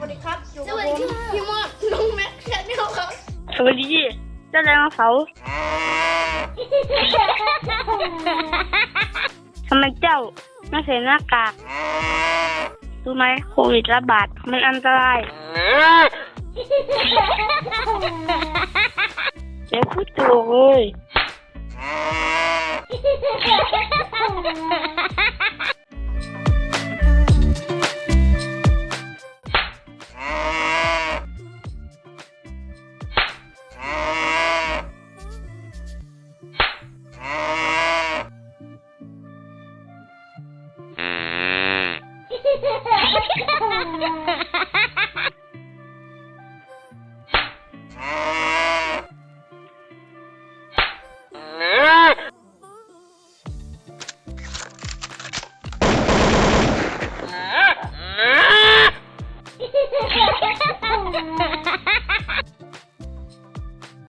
วัสดีครับอยู่สกับวัสผดีมค่ะพี่มอดน้องแม็กซ์แชนแนลครับสวัสดีเจ้าแรงเสาร์ทำไมเจ้าไม่ใส่หน้ากากรู้ไหมโควิดระบาดมันอันตรายเดี๋ยวพูดถูกเลย Ha ha ha!